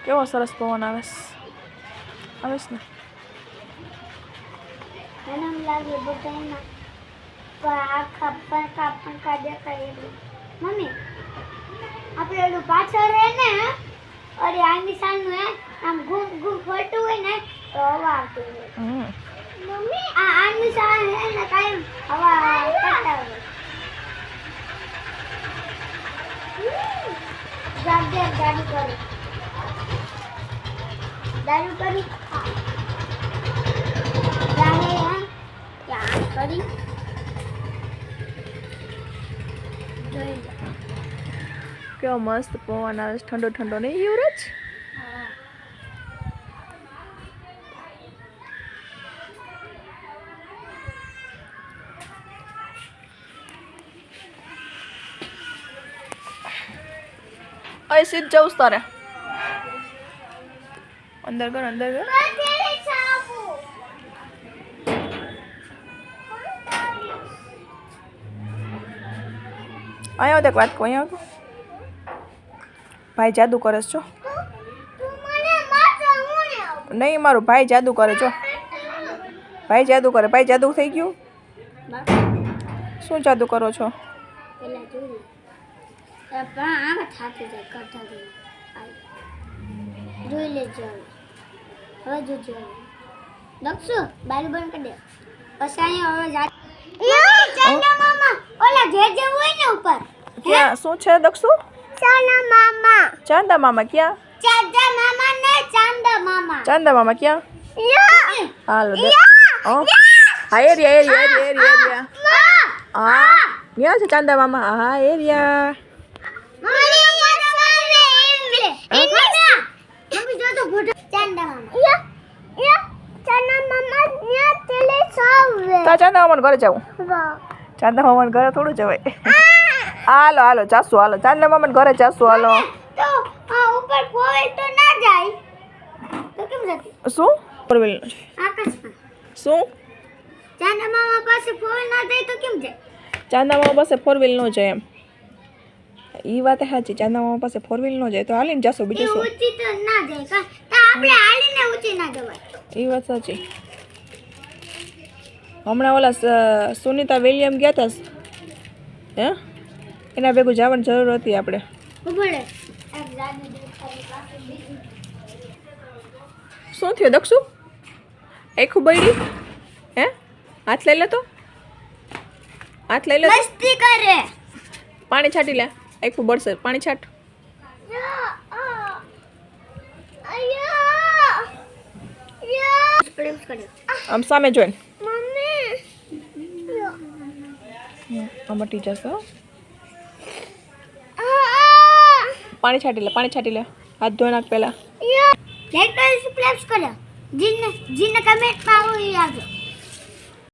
કેવો સરસ પવન આવે આવે છે ને મને લાગે બધામાં આખા પંખા પંખા દેખાય મમ્મી આપણે ઓલું પાછળ રહે ને અરે આની સાનું હે આમ ઘૂમ ઘૂમ ફરતું હોય ને તો હવા આવતી હોય મમ્મી આ આની સાન હે ને કાયમ હવા કરતા હોય ગાડી ગાડી કરું દારૂ કરી જાણે એમ ત્યાં કરી. કેવો મસ્ત પવન આવે ઠંડો ઠંડો નહીં? યુવરાજ અહીં સીધ જવું તારે. અંદર કર અંદર કર. અહીંયા આવ વાત કહું અહીંયા આવ. ભાઈ જાદુ કરે છે. નહીં, મારું ભાઈ જાદુ કરે છો ભાઈ જાદુ કરે, ભાઈ જાદુ થઈ ગયું? શું જાદુ કરો છો? જોઈ લેજો. હવે. જોજો. દક્ષુ બારી બંધ કરી દે. પછી હવે જા ચાંદા મામા. ઓલા જે જે હોય ને ઉપર. ક્યાં? શું છે દક્ષુ? ચાંદા મામા. ચાંદા મામા ક્યાં? ચાંદા મામા ને ચાંદા મામા. ચાંદા મામા ક્યાં? હાલો દે હા. હા area area area area. Area હા. ક્યાં છે ચાંદા મામા. હા એરિયા. તા ચાંદા મામાને ઘરે જાઉં. ચાંદા મામાને ઘરે થોડું જવાય હાલો હાલો જાસુ હાલો. ચાંદા મામાને ઘરે જાસુ હાલો. શું? ફોર વ્હીલનો શું? ચાંદા મામા પાસે ફોર વ્હીલ નો જાય એમ. એ વાત સાચી. ચાંદા મામા પાસે ફોર વ્હીલ નો જાય તો હાલીને જાશો બીજું શું? એ વાત સાચી. હમણાં ઓલા સુનિતા વિલિયમ ગયા હતા હે? એના ભેગું જવાની જરૂર હતી આપણે. શું થયું દક્ષુ? આખું બૈરી હે? હાથ લઈ લે તો? હાથ લઈ લે તો. મસ્તી કરે. પાણી છાંટી લે. આખું બળશે. પાણી છાંટ. આમ સામે જોઈને આમ મટી જશે. પાણી છાંટી લે પાણી છાંટી લે. હાથ ધોઈ નાખ પહેલા. જીને જીને કમેન્ટમાં આવો એ આવજો